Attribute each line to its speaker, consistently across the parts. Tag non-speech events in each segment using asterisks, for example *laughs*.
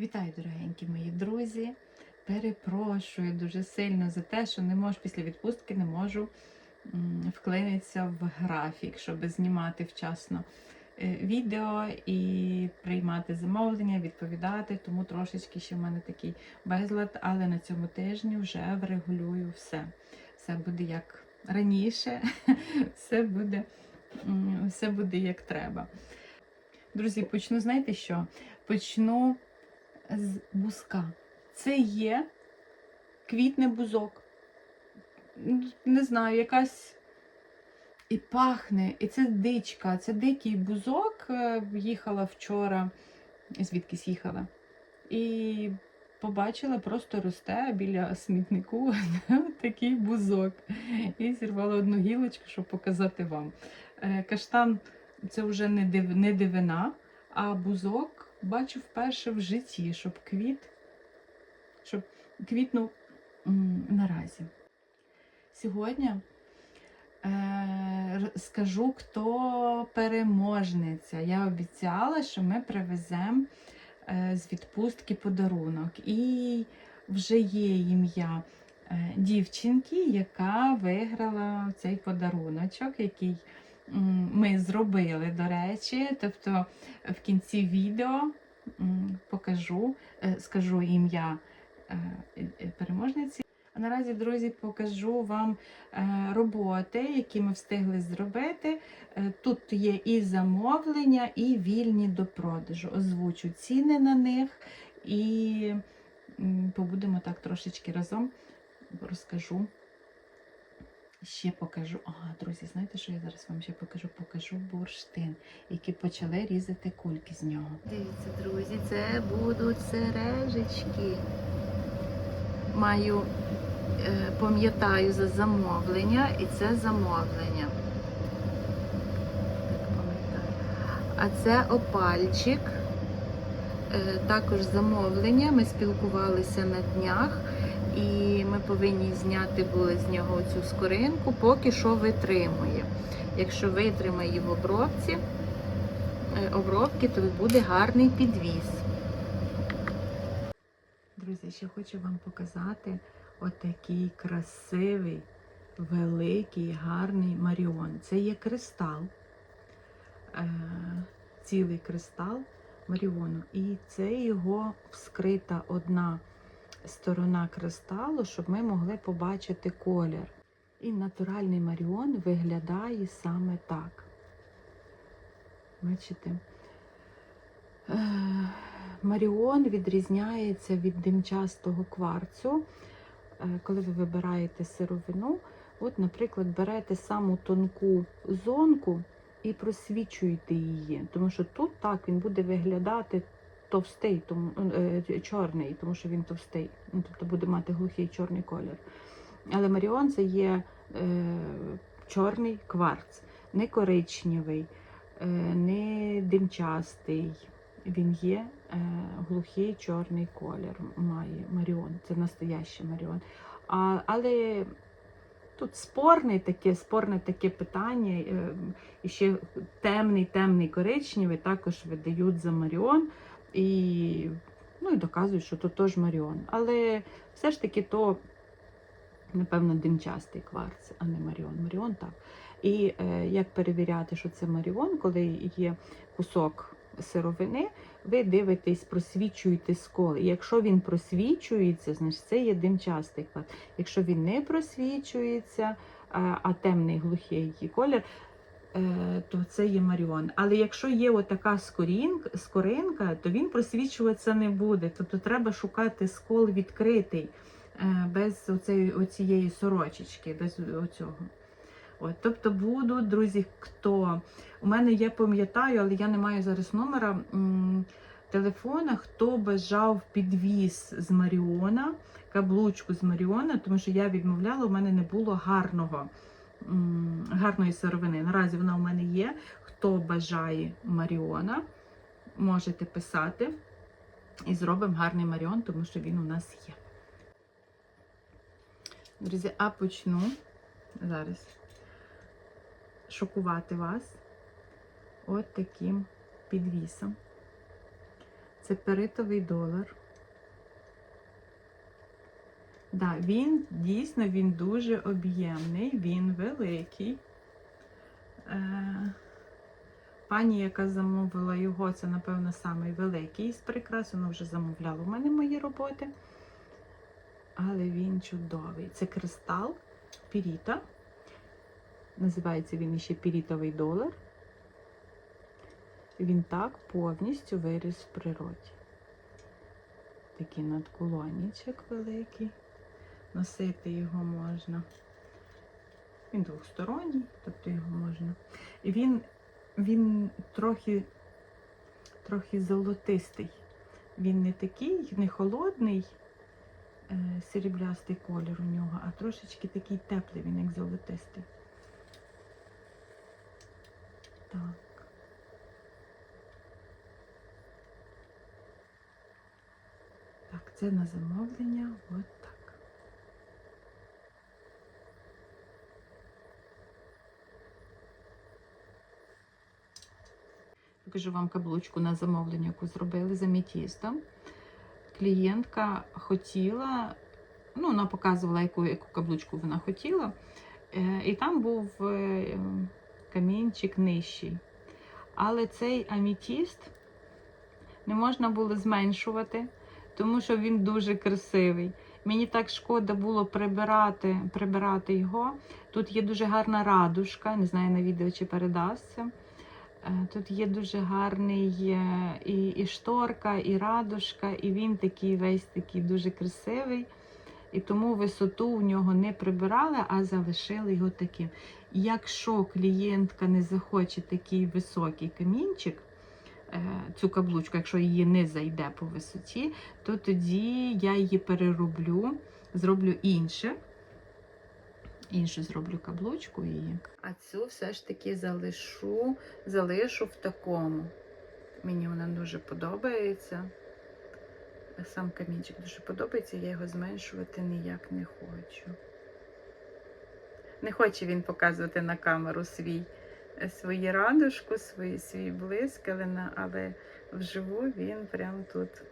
Speaker 1: Вітаю, дорогенькі мої друзі. Перепрошую дуже сильно за те, що не можу після відпустки не можу вклинитися в графік, щоб знімати вчасно е, відео і приймати замовлення, відповідати. Тому трошечки ще в мене такий безлад, але на цьому тижні вже врегулюю все. Все буде як раніше, *laughs* все буде, все буде як треба. Друзі, почну, знаєте що? Почну з бузка. Це є квітне бузок. Не знаю, якась і пахне, і це дичка, це дикий бузок. Е, Їхала вчора, звідкись їхала. І побачила, просто росте біля смітнику *laughs* такий бузок. І зірвала одну гілочку, щоб показати вам. Е, Каштан це вже не дивина, а бузок бачу вперше в житті, щоб квіт, щоб квітнув наразі. Сьогодні е, скажу, хто переможниця. Я обіцяла, що ми привеземо е, з відпустки подарунок. І вже є ім'я е, дівчинки, яка виграла цей подаруночок, який ми зробили, до речі. Тобто в кінці відео покажу, е, скажу ім'я е, е, переможниці. А наразі, друзі, покажу вам роботи, які ми встигли зробити. Тут є і замовлення, і вільні до продажу. Озвучу ціни на них і побудемо так трошечки разом. Розкажу. Ще покажу. Ага, друзі, знаєте, що я зараз вам ще покажу? Покажу бурштин, які почали різати кульки з нього. Дивіться, друзі, це будуть сережечки. Маю, е, пам'ятаю за замовлення, і це замовлення. А це опальчик. Е, Також замовлення. Ми спілкувалися на днях, і ми повинні зняти були з нього цю скоринку, поки що витримує. Якщо витримає в обробці, е, обробки, то буде гарний підвіз. Друзі, ще хочу вам показати отакий красивий, великий, гарний маріон. Це є кристал, е, цілий кристал маріону. І це його вскрита одна сторона кристалу, щоб ми могли побачити колір. І натуральний маріон виглядає саме так. Бачите? Е, Маріон відрізняється від димчастого кварцу. Е, Коли ви вибираєте сировину, от, наприклад, берете саму тонку зонку і просвічуєте її. Тому що тут так він буде виглядати товстий, тому, е, чорний, тому що він товстий, ну, тобто буде мати глухий чорний колір. Але Маріон це є е, чорний кварц, не коричневий, е, не димчастий. Він є е, глухий чорний колір. Має Маріон. Це настоящий Маріон. А, але тут спорне таке, спорне таке питання. Е, і ще темний, темний коричневий також видають за Маріон. І, ну, і доказують, що то теж Маріон. Але все ж таки то, напевно, димчастий кварц, а не Маріон. Маріон так. І е, як перевіряти, що це Маріон, коли є кусок сировини, ви дивитесь, просвічуєте скол. І якщо він просвічується, значить це є димчастий кварц. Якщо він не просвічується, а, а темний глухий колір, е, то це є Маріон. Але якщо є отака скоринка, то він просвічуватися не буде. Тобто треба шукати скол відкритий, е, без оцеї, оцієї сорочечки, без оцього. От, тобто будуть, друзі, хто. У мене є, пам'ятаю, але я не маю зараз номера телефона, хто бажав підвіз з Маріона, каблучку з Маріона, тому що я відмовляла, у мене не було гарного, гарної сировини. Наразі вона у мене є. Хто бажає Маріона, можете писати і зробимо гарний Маріон, тому що він у нас є. Друзі, а почну зараз шокувати вас от таким підвісом. Це перитовий долар. Да, він дійсно він дуже об'ємний, він великий. Е, пані, яка замовила його, це, напевно, самий великий з прикрас. Вона вже замовляла у мене мої роботи. Але він чудовий. Це кристал піріта. Називається він ще пірітовий долар. Він так повністю виріс в природі. Такий надкулонічок великий. Носити його можна. Він двохсторонній, тобто його можна. І він, він трохи, трохи золотистий. Він не такий, не холодний, е, сріблястий колір у нього, а трошечки такий теплий, він як золотистий. Так. Так, це на замовлення. От так. Покажу вам каблучку на замовлення, яку зробили за мітістом. Клієнтка хотіла, ну, вона показувала, яку, яку каблучку вона хотіла. Е, І там був е, камінчик нижчий. Але цей амітіст не можна було зменшувати, тому що він дуже красивий. Мені так шкода було прибирати, прибирати його. Тут є дуже гарна радужка, не знаю на відео чи передасться. Е, Тут є дуже гарний е, і, і шторка, і радужка, і він такий весь такий дуже красивий. І тому висоту у нього не прибирали, а залишили його таким. Якщо клієнтка не захоче такий високий камінчик, е, цю каблучку, якщо її не зайде по висоті, то тоді я її перероблю, зроблю інше. Іншу зроблю каблучку її. А цю все ж таки залишу, залишу в такому. Мені вона дуже подобається. Сам камінчик дуже подобається, я його зменшувати ніяк не хочу. Не хоче він показувати на камеру свій, свою радужку, свій, свій блиск, але, на, але вживу він прям тут,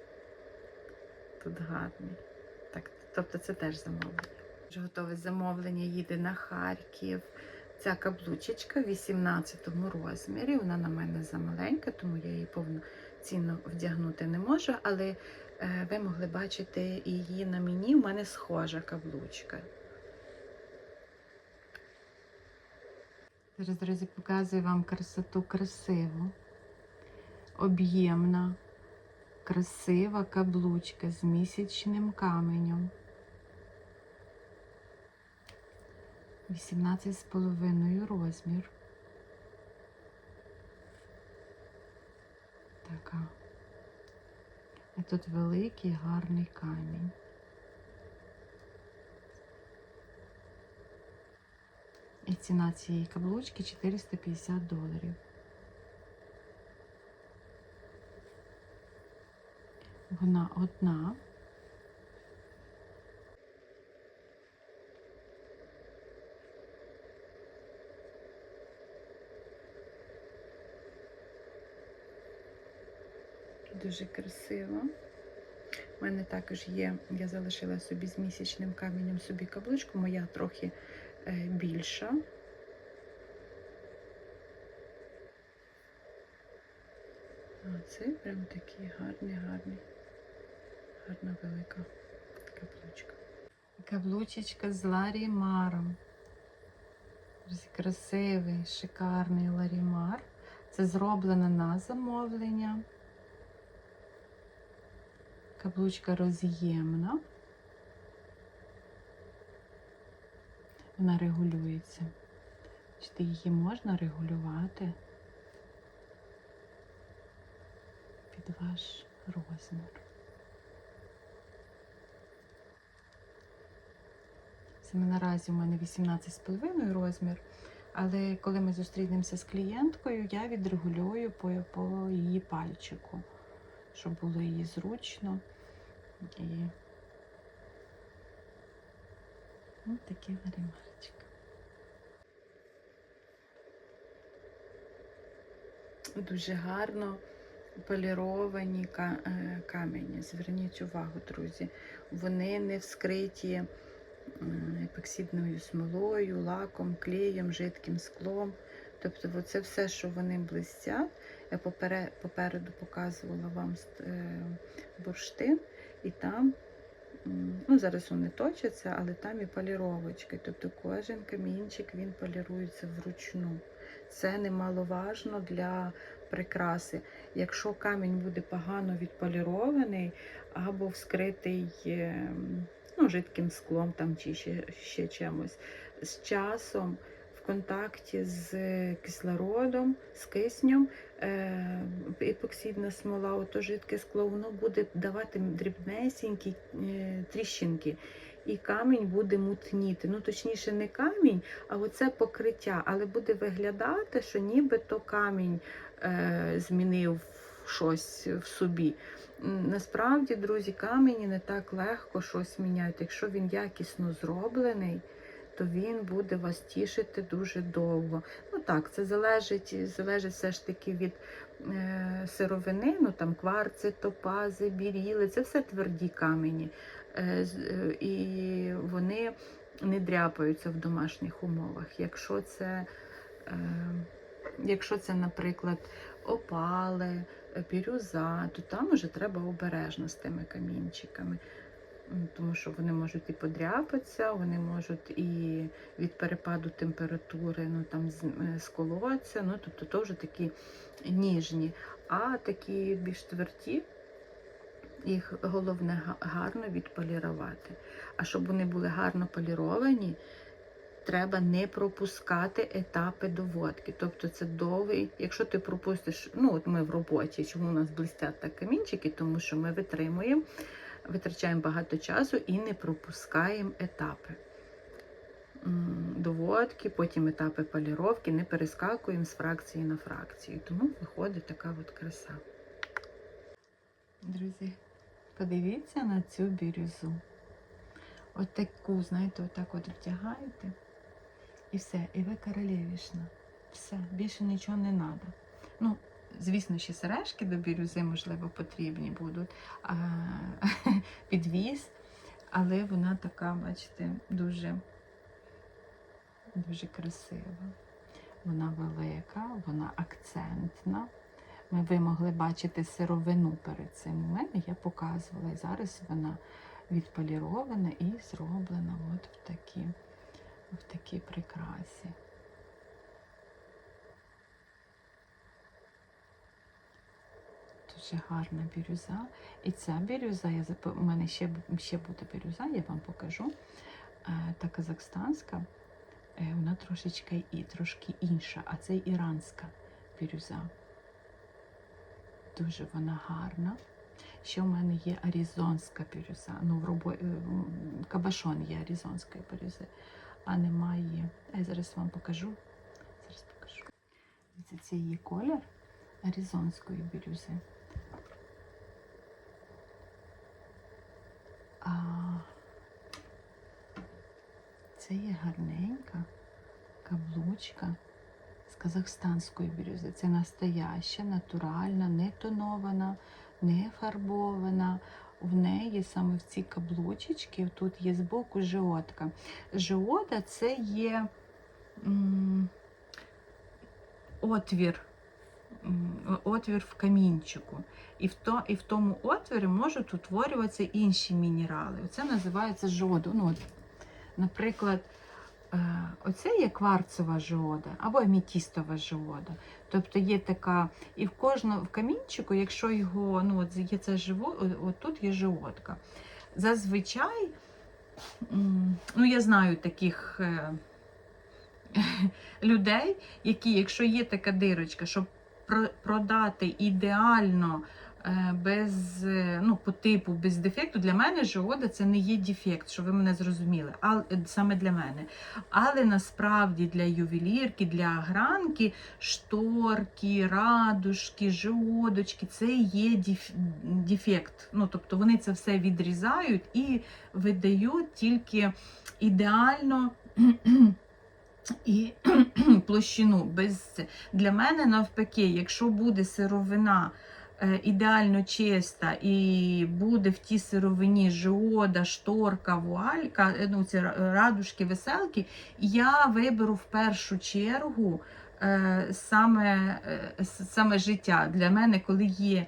Speaker 1: тут гарний. Так, тобто це теж замовлення. Вже готове замовлення їде на Харків. Ця каблучечка в 18 розмірі. Вона на мене замаленька, тому я її повноцінно вдягнути не можу. Але е, ви могли бачити її на мені. У мене схожа каблучка. Зараз, друзі, показую вам красоту красиву, об'ємна, красива каблучка з місячним каменем. 18,5 розмір. Така. І тут великий гарний камінь. І ціна цієї каблучки 450 доларів. Вона одна. Дуже красиво. У мене також є, я залишила собі з місячним каменем собі каблучку, моя трохи е, більша. А це прям такий гарний, гарний, гарна велика каблучка. Каблучечка з ларімаром. Красивий, шикарний ларімар. Це зроблено на замовлення. Каблучка роз'ємна. Вона регулюється. Бачите, її можна регулювати під ваш розмір. Це наразі у мене 18,5 розмір, але коли ми зустрінемося з клієнткою, я відрегулюю по, по її пальчику щоб було їй зручно. І ось такий ларімарчик. Дуже гарно поліровані е, камені. Зверніть увагу, друзі. Вони не вскриті епоксидною смолою, лаком, клеєм, жидким склом. Тобто, це все, що вони блистять. Я попереду показувала вам е, бурштин, і там, ну зараз вони точаться, але там і поліровочки. Тобто кожен камінчик він полірується вручну. Це немаловажно для прикраси. Якщо камінь буде погано відполірований або вскритий е, ну, жидким склом там, чи ще, ще чимось, з часом контакті з кислородом, з киснем, е, епоксидна смола, ото жидке скло, воно буде давати дрібнесенькі е, тріщинки. І камінь буде мутніти. Ну, точніше, не камінь, а оце покриття, але буде виглядати, що нібито камінь е, змінив щось в собі. Насправді, друзі, камені не так легко щось міняти. Якщо він якісно зроблений, то він буде вас тішити дуже довго. Ну так, це залежить, залежить все ж таки від е, сировини, ну там кварци, топази, біріли, це все тверді камені. Е, е, і вони не дряпаються в домашніх умовах. Якщо це, е, якщо це, наприклад, опали, бірюза, то там уже треба обережно з тими камінчиками. М, Тому що вони можуть і подряпатися, вони можуть і від перепаду температури ну, там, е, сколоться, ну, тобто то вже такі ніжні. А такі більш тверді, їх головне гарно відполірувати. А щоб вони були гарно поліровані, треба не пропускати етапи доводки. Тобто це довгий, якщо ти пропустиш, ну от ми в роботі, чому у нас блистять так камінчики, тому що ми витримуємо, витрачаємо багато часу і не пропускаємо етапи. Доводки, потім етапи поліровки, не перескакуємо з фракції на фракцію. Тому виходить така от краса. Друзі, подивіться на цю бірюзу. Таку, знаєте, отак от вдягаєте. І все, і ви королевішна. Все, більше нічого не треба. Ну, звісно, ще сережки до бірюзи, можливо, потрібні будуть. А, *laughs* підвіз, але вона така, бачите, дуже, дуже красива. Вона велика, вона акцентна. Ми ви могли бачити сировину перед цим. У мене я показувала. І зараз вона відполірована і зроблена от в такі, в такій прикрасі. Дуже гарна бірюза. І ця бірюза, я у мене ще, ще буде бірюза, я вам покажу. Е, Та казахстанська, е, вона трошечки і трошки інша, а це іранська бірюза. Дуже вона гарна. Ще в мене є аризонська бірюза. Ну, в робо... е, кабашон є аризонської бірюзи, а немає. Я зараз вам покажу. Зараз покажу. Це, це її колір аризонської бірюзи. А це є гарненька каблучка з казахстанської бірюзи. Це настояща, натуральна, не тонована, не фарбована. В неї саме в ці каблучечки, тут є збоку жиотка. Жиода це є м, отвір, отвір в камінчику. І в, то, і в тому отвірі можуть утворюватися інші мінерали. Це називається жоду. Ну, наприклад, е, оце є кварцева жиода або амітістова жиода. Тобто є така, і в кожному в камінчику, якщо його, ну от є це живо, от тут є жиодка. Зазвичай, ну я знаю таких е, *laughs* людей, які, якщо є така дирочка, щоб продати ідеально е, без, е, ну, по типу, без дефекту, для мене жиода це не є дефект, що ви мене зрозуміли, а, саме для мене. Але насправді для ювелірки, для гранки, шторки, радужки, жодочки це є деф- дефект. Ну, тобто вони це все відрізають і видають тільки ідеально. І *clears throat* площину без для мене навпаки, якщо буде сировина е, ідеально чиста і буде в тій сировині жиода, шторка, вуалька, е, ну, ці радужки, веселки, я виберу в першу чергу е, саме, саме життя. Для мене, коли є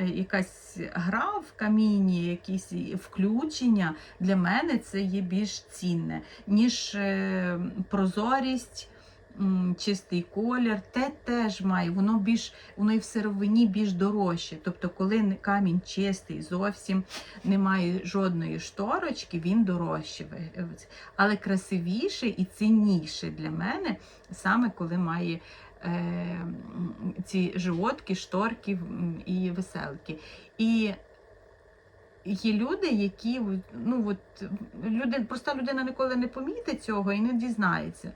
Speaker 1: якась гра в каміні, якісь включення, для мене це є більш цінне, ніж е, прозорість. Чистий колір, те теж має, воно більш, воно і в сировині більш дорожче. Тобто, коли камінь чистий, зовсім немає жодної шторочки, він дорожче. Але красивіше і цінніше для мене, саме коли має е, ці животки, шторки і веселки. І є люди, які ну от люди, проста людина ніколи не помітить цього і не дізнається.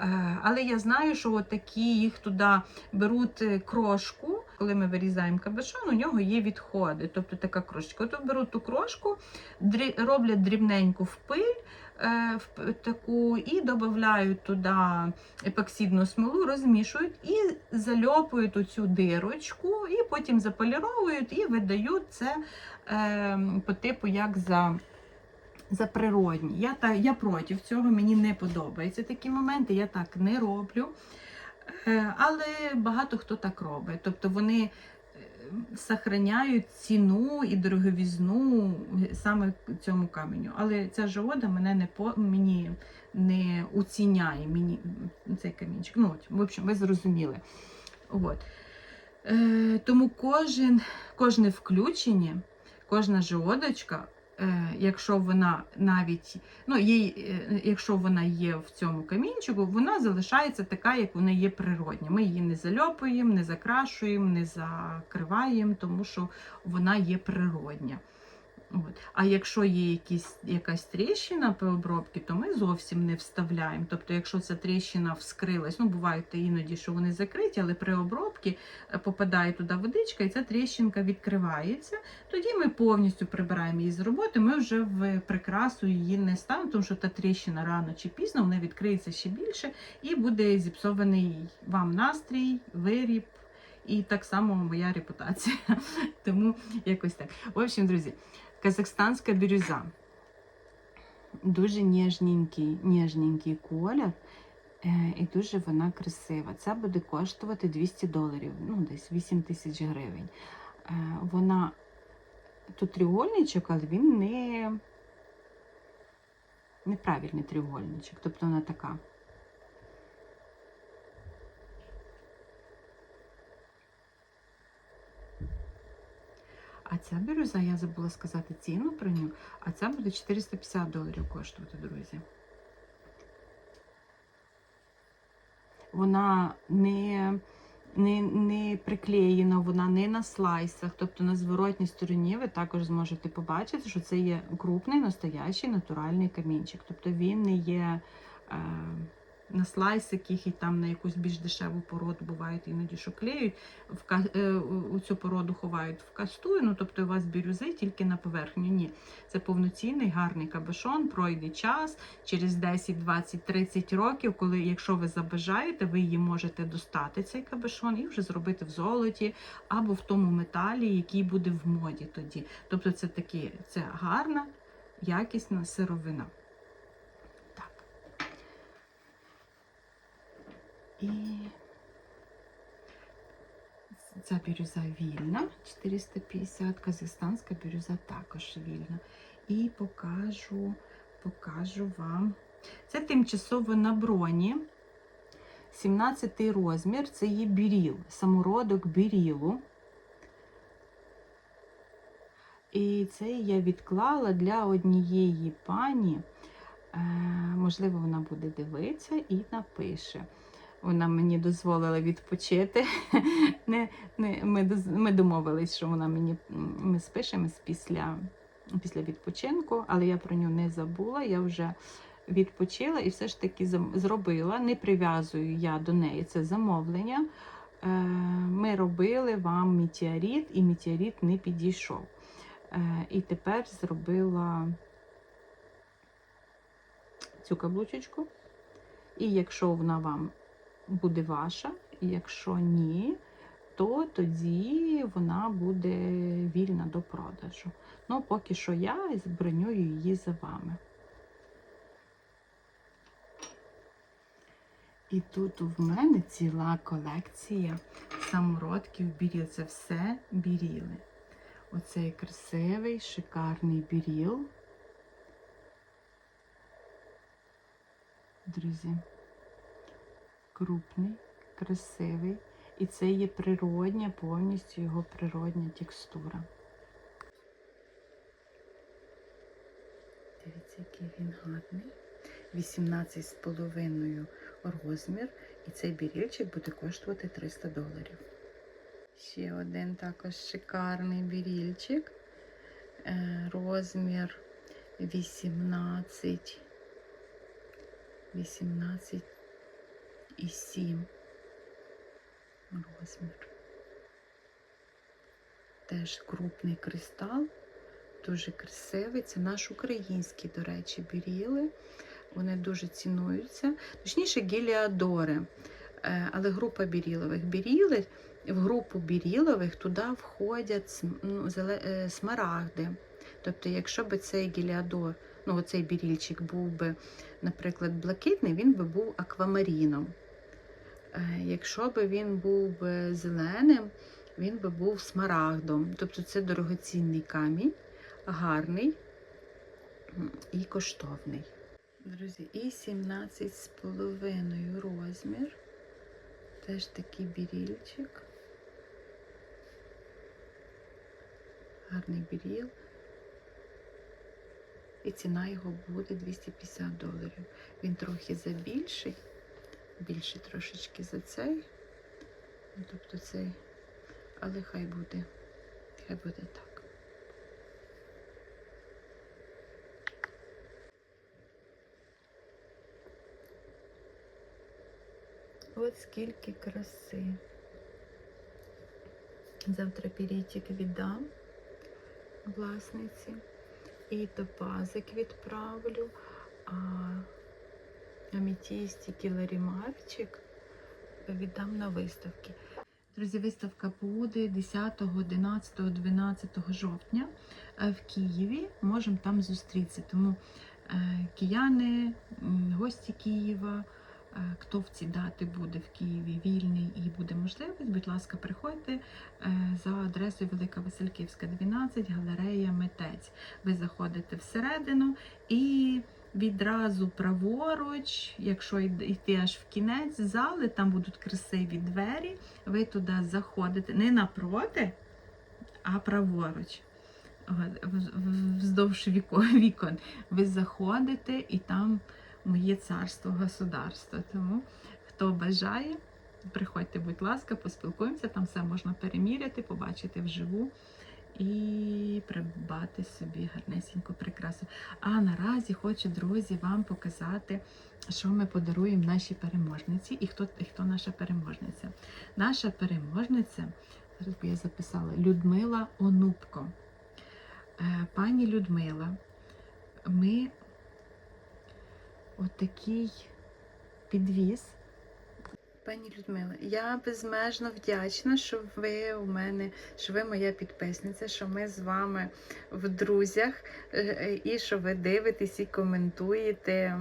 Speaker 1: Е, Але я знаю, що от такі їх туди беруть е, крошку. Коли ми вирізаємо кабешон, у нього є відходи. Тобто така крошечка. От беруть ту крошку, роблять дрібненьку в пиль. е, в таку і додають туди епоксидну смолу, розмішують і зальопують оцю дирочку, і потім заполіровують і видають це е, по типу як за, за природні. Я, та, я проти цього, мені не подобаються такі моменти, я так не роблю. Е, але багато хто так робить. Тобто вони е, сохраняють ціну і дороговізну саме цьому каменю. Але ця жода мене не по мені не оціняє мені цей камінчик. Ну, в общем, ви зрозуміли. От. Е, тому кожен, кожне включення, кожна жодочка, якщо вона навіть, ну, їй, е, якщо вона є в цьому камінчику, вона залишається така, як вона є природня. Ми її не зальопуємо, не закрашуємо, не закриваємо, тому що вона є природня. От. А якщо є якісь, якась тріщина по обробці, то ми зовсім не вставляємо. Тобто, якщо ця тріщина вскрилась, ну буває іноді, що вони закриті, але при обробці е, попадає туди водичка, і ця тріщинка відкривається. Тоді ми повністю прибираємо її з роботи. Ми вже в прикрасу її не ставимо, тому що та тріщина рано чи пізно вона відкриється ще більше і буде зіпсований вам настрій, виріб. І так само моя репутація. *laughs* Тому якось так. В общем, друзі, казахстанська бірюза. Дуже ніжненький, ніжненький колір. І дуже вона красива. Це буде коштувати 200 доларів, ну десь 8 тисяч гривень. Е, Вона тут тріугольничок, але він не неправильний тріугольничок. Тобто вона така. Ця бірюза, я забула сказати ціну про нього, а ця буде 450 доларів коштувати, друзі. Вона не, не, не приклеєна, вона не на слайсах. Тобто на зворотній стороні ви також зможете побачити, що це є крупний, настоящий натуральний камінчик. Тобто він не є. Е, на слайсиках і там на якусь більш дешеву породу бувають іноді, що клеють, в ка- е, у цю породу ховають в кастую, ну тобто у вас бірюзи тільки на поверхню. Ні, це повноцінний гарний кабешон, пройде час через 10, 20, 30 років, коли, якщо ви забажаєте, ви її можете достати, цей кабешон, і вже зробити в золоті або в тому металі, який буде в моді тоді. Тобто це такі, це гарна, якісна сировина. І ця бірюза вільна, 450, казахстанська бірюза також вільна. І покажу, покажу вам. Це тимчасово на броні. 17 розмір, це є біріл, самородок бірілу. І це я відклала для однієї пані. Е, можливо, вона буде дивитися і напише. Вона мені дозволила відпочити. *laughs* Не, не, ми, ми домовились, що вона мені ми спишемось після, після відпочинку, але я про нього не забула. Я вже відпочила і все ж таки зробила. Не прив'язую я до неї це замовлення. Е, Ми робили вам метеорит, і метеорит не підійшов. Е, І тепер зробила цю каблучечку. І якщо вона вам буде ваша, якщо ні, то тоді вона буде вільна до продажу. Ну, поки що я збронюю її за вами. І тут в мене ціла колекція самородків біріл. Це все біріли. Оцей красивий, шикарний біріл. Друзі, крупний, красивий. І це є природня, повністю його природня текстура. Дивіться, який він гарний. 18,5 розмір. І цей бірільчик буде коштувати 300 доларів. Ще один також шикарний бірільчик. Е, Розмір 18. 18 і 7 розмір. Теж крупний кристал, дуже красивий. Це наш український, до речі, біріли. Вони дуже цінуються. Точніше, гіліадори. Е, Але група бірілових. Біріли, в групу бірілових туди входять ну, е, смарагди. Тобто, якщо б цей гіліадор, ну оцей бірільчик був би, наприклад, блакитний, він би був аквамаріном. Е, Якщо б він був зеленим, він би був смарагдом. Тобто це дорогоцінний камінь, гарний і коштовний. Друзі, і 17,5 розмір. Теж такий бірільчик. Гарний біріл. І ціна його буде 250 доларів. Він трохи забільший, більший трошечки за цей. Ну, Тобто цей, але хай буде, хай буде так. От скільки краси. Завтра перітик віддам власниці. І топазик відправлю, а амітістик і ларімарчик віддам на виставки. Друзі, виставка буде 10, 11, 12 жовтня е, в Києві. Можемо там зустрітися. Тому е, кияни, гості Києва, е, хто в ці дати буде в Києві вільний і буде можливість, будь ласка, приходьте за адресою Велика Васильківська, 12, галерея Митець. Ви заходите всередину і відразу праворуч, якщо йти аж в кінець зали, там будуть красиві двері. Ви туди заходите не напроти, а праворуч. Вздовж *laughs* вікон. Ви заходите і там моє царство, государство. Тому хто бажає, приходьте, будь ласка, поспілкуємося, там все можна переміряти, побачити вживу і придбати собі гарнесеньку прикрасу. А наразі хочу, друзі, вам показати, що ми подаруємо нашій переможниці і хто, і хто наша переможниця. Наша переможниця, зараз би я записала, Людмила Онупко. Е, Пані Людмила, ми отакий підвіз. Пані Людмила, я безмежно вдячна, що ви у мене, що ви моя підписниця, що ми з вами в друзях, е, і що ви дивитесь і коментуєте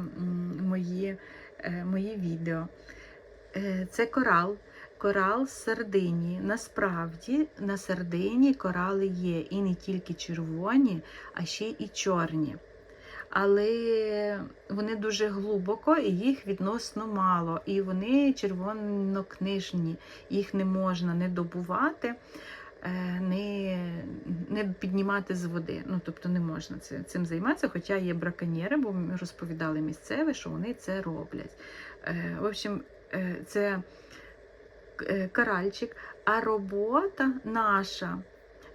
Speaker 1: мої, е, мої відео. Е, Це корал. Корал з Сардинії. Насправді на Сардині корали є і не тільки червоні, а ще і чорні. Але вони дуже глибоко і їх відносно мало. І вони червонокнижні, їх не можна не добувати, е, не, не піднімати з води. Ну, тобто не можна цим займатися, хоча є браконьєри, бо розповідали місцеві, що вони це роблять. Е, В общем, е, це каральчик, а робота наша.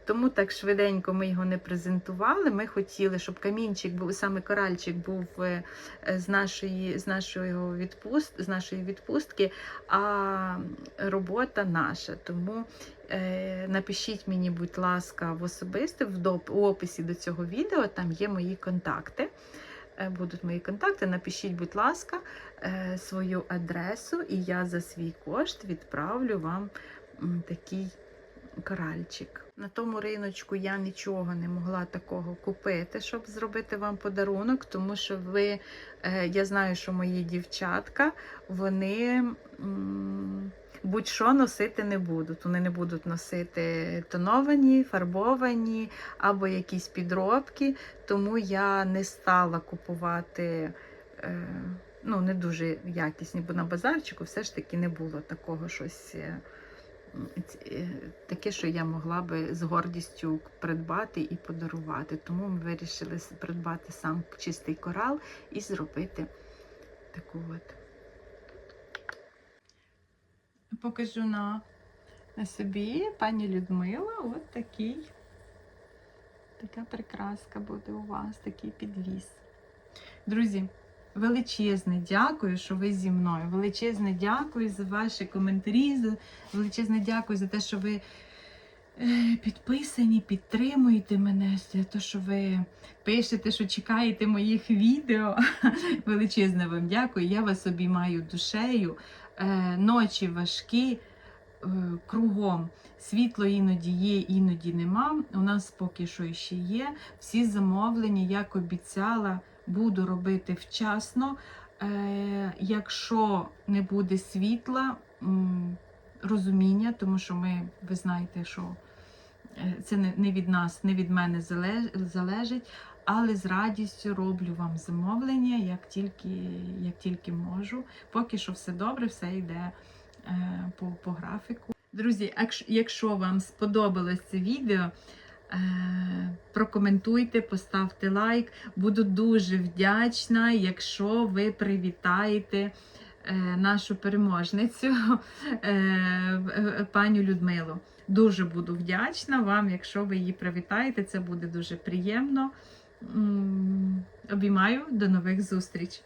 Speaker 1: Тому так швиденько ми його не презентували. Ми хотіли, щоб камінчик був саме коральчик був е, е, з нашої, з нашої відпуст, з нашої відпустки, а робота наша. Тому е, напишіть мені, будь ласка, в особисте в доп, у описі до цього відео. Там є мої контакти. Е, Будуть мої контакти. Напишіть, будь ласка, свою адресу, і я за свій кошт відправлю вам такий коральчик. На тому риночку я нічого не могла такого купити, щоб зробити вам подарунок, тому що ви, е, я знаю, що мої дівчатка, вони будь-що носити не будуть. Вони не будуть носити тоновані, фарбовані або якісь підробки, тому я не стала купувати. Е, Ну, не дуже якісні, бо на базарчику все ж таки не було такого щось е, таке, що я могла би з гордістю придбати і подарувати. Тому ми вирішили придбати сам чистий корал і зробити таку от. Покажу на, на собі пані Людмила, от такий. Така прикраска буде у вас, такий підвіз. Друзі, величезне дякую, що ви зі мною. Величезне дякую за ваші коментарі. Величезне дякую за те, що ви е, підписані, підтримуєте мене, за те, що ви пишете, що чекаєте моїх відео. *laughs* Величезне вам дякую. Я вас обіймаю душею. Е, Ночі важкі. е, Кругом світло іноді є, іноді нема. У нас поки що ще є. Всі замовлення, як обіцяла, буду робити вчасно. Е, якщо не буде світла, розуміння, тому що ми, ви знаєте, що е, це не, від нас, не від мене залежить. Але з радістю роблю вам замовлення, як тільки, як тільки можу. Поки що все добре, все йде е, по, по графіку. Друзі, якщо- вам сподобалось це відео, прокоментуйте, поставте лайк. Буду дуже вдячна, якщо ви привітаєте е, нашу переможницю, е, е, паню Людмилу. Дуже буду вдячна вам, якщо ви її привітаєте. Це буде дуже приємно. Обіймаю, до нових зустріч!